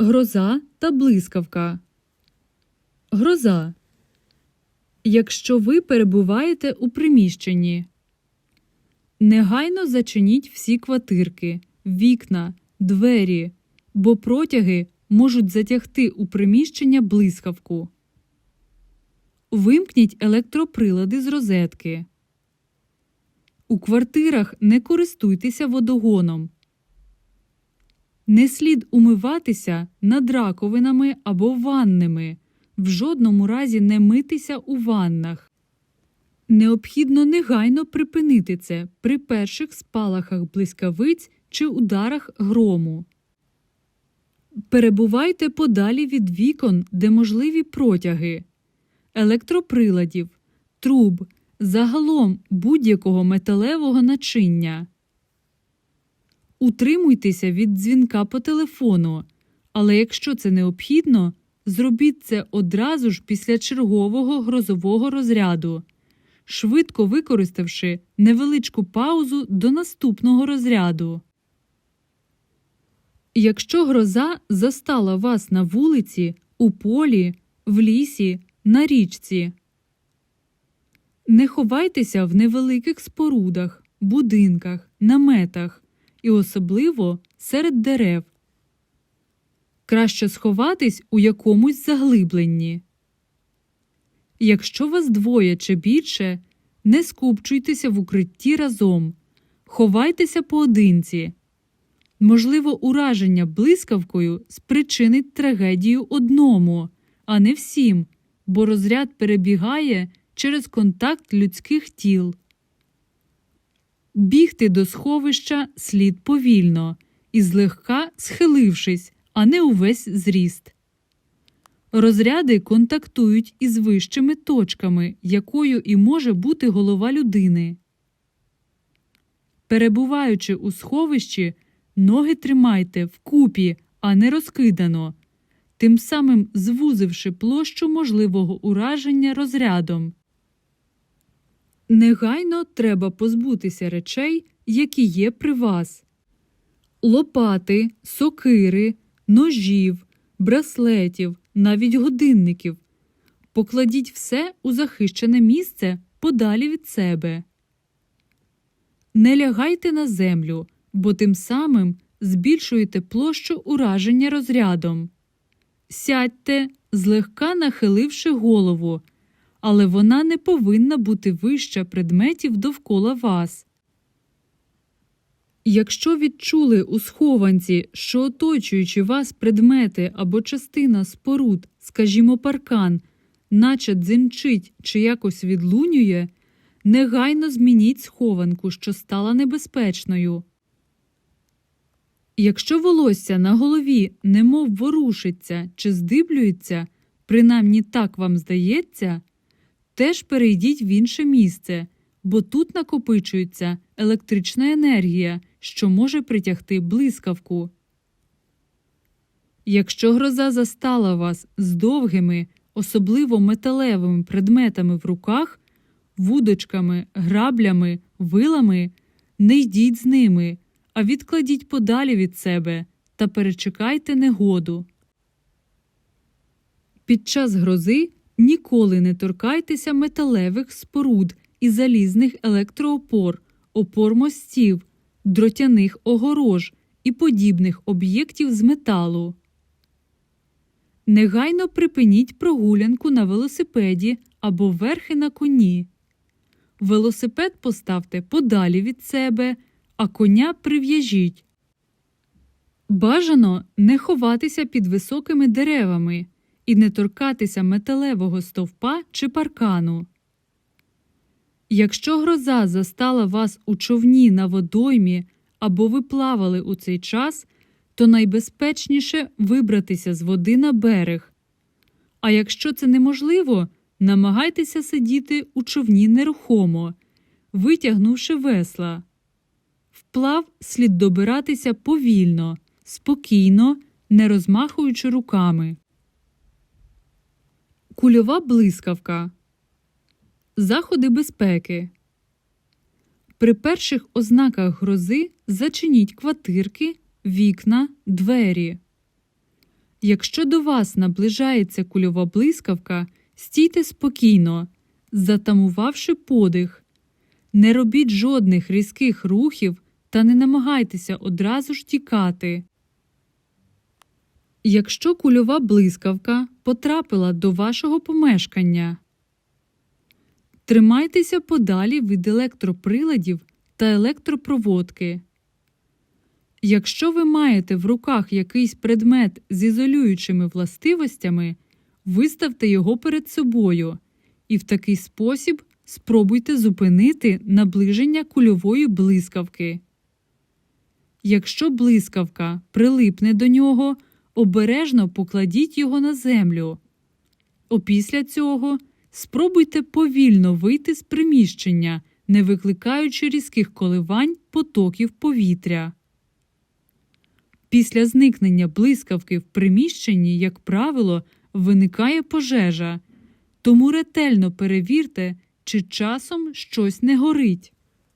Гроза та блискавка. Гроза. Якщо ви перебуваєте у приміщенні, негайно зачиніть всі квартирки, вікна, двері, бо протяги можуть затягти у приміщення блискавку. Вимкніть електроприлади з розетки. У квартирах не користуйтеся водогоном. Не слід умиватися над раковинами або ванними, в жодному разі не митися у ваннах. Необхідно негайно припинити це при перших спалахах блискавиць чи ударах грому. Перебувайте подалі від вікон, де можливі протяги, електроприладів, труб, загалом будь-якого металевого начиння. Утримуйтеся від дзвінка по телефону, але якщо це необхідно, зробіть це одразу ж після чергового грозового розряду, швидко використавши невеличку паузу до наступного розряду. Якщо гроза застала вас на вулиці, у полі, в лісі, на річці, не ховайтеся в невеликих спорудах, будинках, наметах і особливо серед дерев. Краще сховатись у якомусь заглибленні. Якщо вас двоє чи більше, не скупчуйтеся в укритті разом, ховайтеся поодинці. Можливо, ураження блискавкою спричинить трагедію одному, а не всім, бо розряд перебігає через контакт людських тіл. Бігти до сховища слід повільно і злегка схилившись, а не увесь зріст. Розряди контактують із вищими точками, якою і може бути голова людини. Перебуваючи у сховищі, ноги тримайте вкупі, а не розкидано, тим самим звузивши площу можливого ураження розрядом. Негайно треба позбутися речей, які є при вас лопати, сокири, ножів, браслетів, навіть годинників. Покладіть все у захищене місце подалі від себе. Не лягайте на землю, бо тим самим збільшуєте площу ураження розрядом. Сядьте, злегка нахиливши голову, але вона не повинна бути вища предметів довкола вас. Якщо відчули у схованці, що оточуючи вас предмети або частина споруд, скажімо, паркан, наче дзинчить чи якось відлунює, негайно змініть схованку, що стала небезпечною. Якщо волосся на голові немов ворушиться чи здиблюється, принаймні так вам здається, теж перейдіть в інше місце, бо тут накопичується електрична енергія, що може притягти блискавку. Якщо гроза застала вас з довгими, особливо металевими предметами в руках, вудочками, граблями, вилами, не йдіть з ними, а відкладіть подалі від себе та перечекайте негоду. Під час грози ніколи не торкайтеся металевих споруд і залізних електроопор, опор мостів, дротяних огорож і подібних об'єктів з металу. Негайно припиніть прогулянку на велосипеді або верхи на коні. Велосипед поставте подалі від себе, а коня прив'яжіть. Бажано не ховатися під високими деревами і не торкатися металевого стовпа чи паркану. Якщо гроза застала вас у човні на водоймі або ви плавали у цей час, то найбезпечніше вибратися з води на берег. А якщо це неможливо, намагайтеся сидіти у човні нерухомо, витягнувши весла. Вплав слід добиратися повільно, спокійно, не розмахуючи руками. Кульова блискавка. Заходи безпеки. При перших ознаках грози зачиніть квартирки, вікна, двері. Якщо до вас наближається кульова блискавка, стійте спокійно, затамувавши подих. Не робіть жодних різких рухів та не намагайтеся одразу ж тікати. Якщо кульова блискавка потрапила до вашого помешкання, тримайтеся подалі від електроприладів та електропроводки. Якщо ви маєте в руках якийсь предмет з ізолюючими властивостями, виставте його перед собою і в такий спосіб спробуйте зупинити наближення кульової блискавки. Якщо блискавка прилипне до нього, обережно покладіть його на землю. Опісля цього спробуйте повільно вийти з приміщення, не викликаючи різких коливань потоків повітря. Після зникнення блискавки в приміщенні, як правило, виникає пожежа, тому ретельно перевірте, чи часом щось не горить.